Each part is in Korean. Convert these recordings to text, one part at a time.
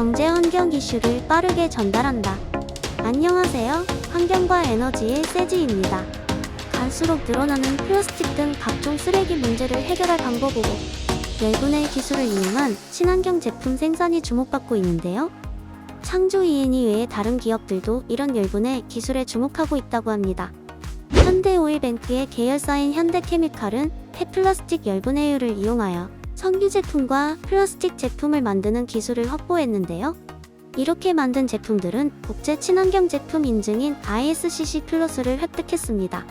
경제 환경 이슈를 빠르게 전달한다. 안녕하세요. 환경과 에너지의 세지입니다. 갈수록 늘어나는 플라스틱 등 각종 쓰레기 문제를 해결할 방법으로 열분의 기술을 이용한 친환경 제품 생산이 주목받고 있는데요. 창조 이엔이 외에 다른 기업들도 이런 열분의 기술에 주목하고 있다고 합니다. 현대오일뱅크의 계열사인 현대케미칼은 폐플라스틱 열분해유를 이용하여 석유 제품과 플라스틱 제품을 만드는 기술을 확보했는데요. 이렇게 만든 제품들은 국제 친환경 제품 인증인 ISCC 플러스를 획득했습니다.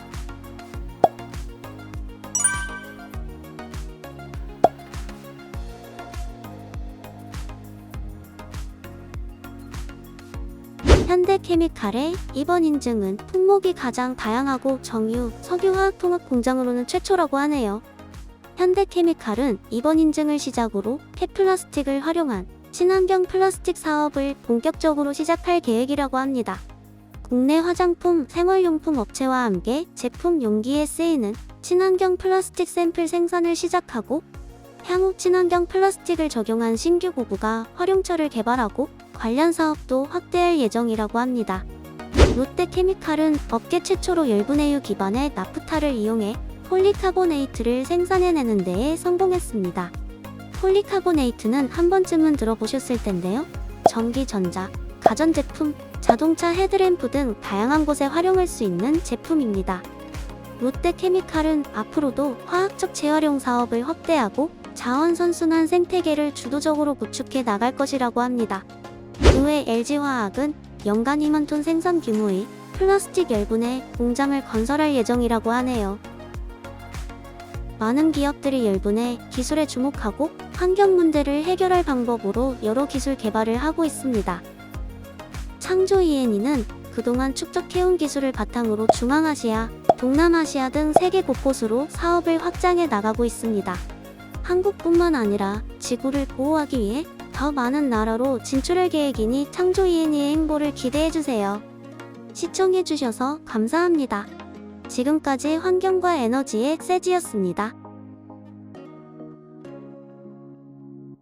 현대케미칼의 이번 인증은 품목이 가장 다양하고 정유, 석유화학 통합 공장으로는 최초라고 하네요. 현대케미칼은 이번 인증을 시작으로 폐플라스틱을 활용한 친환경 플라스틱 사업을 본격적으로 시작할 계획이라고 합니다. 국내 화장품, 생활용품 업체와 함께 제품 용기에 쓰이는 친환경 플라스틱 샘플 생산을 시작하고 향후 친환경 플라스틱을 적용한 신규 고부가 활용처를 개발하고 관련 사업도 확대할 예정이라고 합니다. 롯데케미칼은 업계 최초로 열분해유 기반의 나프타를 이용해 폴리카보네이트를 생산해내는 데에 성공했습니다. 폴리카보네이트는 한 번쯤은 들어보셨을 텐데요. 전기, 전자, 가전제품, 자동차 헤드램프 등 다양한 곳에 활용할 수 있는 제품입니다. 롯데케미칼은 앞으로도 화학적 재활용 사업을 확대하고 자원 선순환 생태계를 주도적으로 구축해 나갈 것이라고 합니다. 이외 LG화학은 연간 2만 톤 생산 규모의 플라스틱 열분의 공장을 건설할 예정이라고 하네요. 많은 기업들이 열분의 기술에 주목하고 환경 문제를 해결할 방법으로 여러 기술 개발을 하고 있습니다. 창조 EN이는 그동안 축적해온 기술을 바탕으로 중앙아시아, 동남아시아 등 세계 곳곳으로 사업을 확장해 나가고 있습니다. 한국뿐만 아니라 지구를 보호하기 위해 더 많은 나라로 진출할 계획이니 창조 EN의 행보를 기대해주세요. 시청해주셔서 감사합니다. 지금까지 환경과 에너지의 세지였습니다.